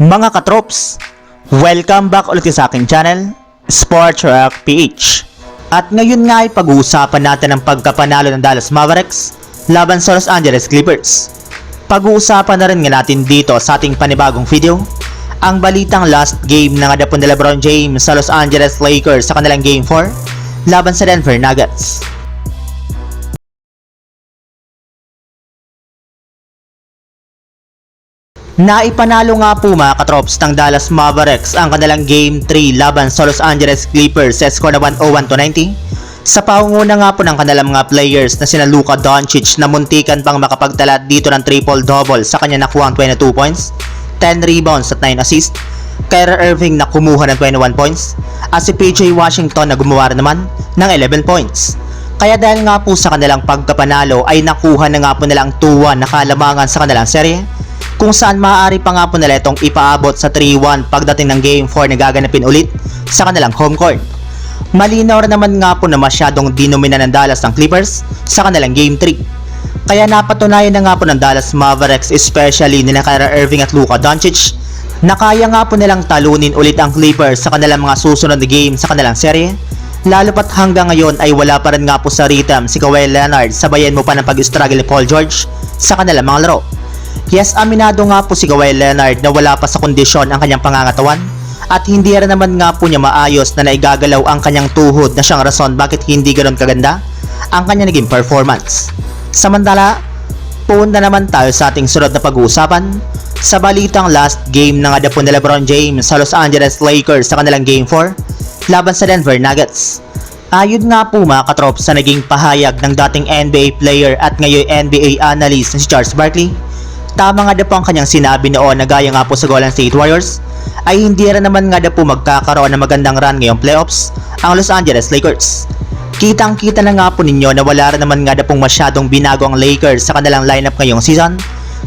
Mga katrops, welcome back ulit sa aking channel, Sports Rock PH. At ngayon nga ay pag-uusapan natin ang pagkapanalo ng Dallas Mavericks laban sa Los Angeles Clippers. Pag-uusapan na rin nga natin dito sa ating panibagong video, ang balitang last game ng adapon ni Lebron James sa Los Angeles Lakers sa kanilang Game 4 laban sa Denver Nuggets. Naipanalo nga po mga katrops ng Dallas Mavericks ang kanilang Game 3 laban sa Los Angeles Clippers sa score na 101 to 90. Sa pangunguna nga po ng kanilang mga players na sina Luka Doncic na muntikan pang makapagtala dito ng triple-double sa kanya nakuha ang 22 points, 10 rebounds at 9 assists. Kyrie Irving na kumuha ng 21 points at si PJ Washington na gumawa naman ng 11 points. Kaya dahil nga po sa kanilang pagkapanalo ay nakuha na nga po nilang 2-1 na kalamangan sa kanilang serye kung saan maaari pa nga po nila itong ipaabot sa 3-1 pagdating ng Game 4 na gaganapin ulit sa kanilang home court. Malinaw naman nga po na masyadong dinomina ng Dallas ng Clippers sa kanilang Game 3. Kaya napatunayan na nga po ng Dallas Mavericks especially nila Kyrie Irving at Luka Doncic na kaya nga po nilang talunin ulit ang Clippers sa kanilang mga susunod na game sa kanilang serye Lalo pat hanggang ngayon ay wala pa rin nga po sa rhythm si Kawhi Leonard sabayan mo pa ng pag-struggle ni Paul George sa kanilang mga laro. Yes, aminado nga po si Kawhi Leonard na wala pa sa kondisyon ang kanyang pangangatawan at hindi rin naman nga po niya maayos na naigagalaw ang kanyang tuhod na siyang rason bakit hindi ganoon kaganda ang kanyang naging performance. Samantala, punta naman tayo sa ating sunod na pag-uusapan sa balitang last game ng adapon ni Lebron James sa Los Angeles Lakers sa kanilang Game 4 laban sa Denver Nuggets. Ayon nga po mga katrop sa naging pahayag ng dating NBA player at ngayon NBA analyst na si Charles Barkley, tama nga daw po ang kanyang sinabi noon na gaya nga po sa Golden State Warriors, ay hindi rin naman nga daw po magkakaroon ng magandang run ngayong playoffs ang Los Angeles Lakers. Kitang kita na nga po ninyo na wala rin naman nga daw pong masyadong binago ang Lakers sa kanilang lineup ngayong season,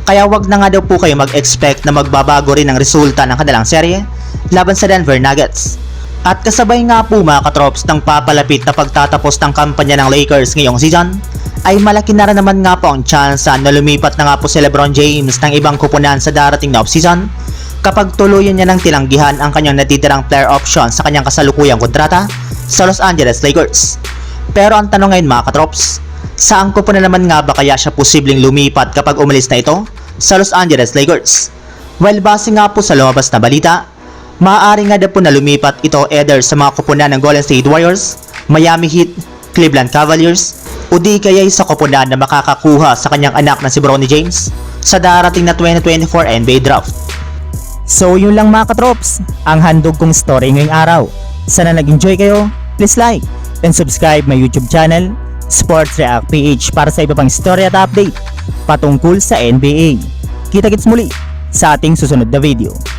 kaya wag na nga daw po kayo mag-expect na magbabago rin ang resulta ng kanilang serye laban sa Denver Nuggets. At kasabay nga po mga katrops ng papalapit na pagtatapos ng kampanya ng Lakers ngayong season, ay malaki na rin naman nga po ang chance na lumipat na nga po si Lebron James ng ibang kupunan sa darating na offseason kapag tuluyan niya ng tilanggihan ang kanyang natitirang player option sa kanyang kasalukuyang kontrata sa Los Angeles Lakers. Pero ang tanong ngayon mga katrops, saan kupunan naman nga ba kaya siya posibleng lumipat kapag umalis na ito sa Los Angeles Lakers? Well, base nga po sa lumabas na balita, Maaari nga daw po na lumipat ito either sa mga kupunan ng Golden State Warriors, Miami Heat, Cleveland Cavaliers, o di kaya sa kupunan na makakakuha sa kanyang anak na si Bronny James sa darating na 2024 NBA Draft. So yun lang mga katrops, ang handog kong story ngayong araw. Sana nag-enjoy kayo, please like and subscribe my YouTube channel, Sports React PH para sa iba pang story at update patungkol sa NBA. Kita-kits muli sa ating susunod na video.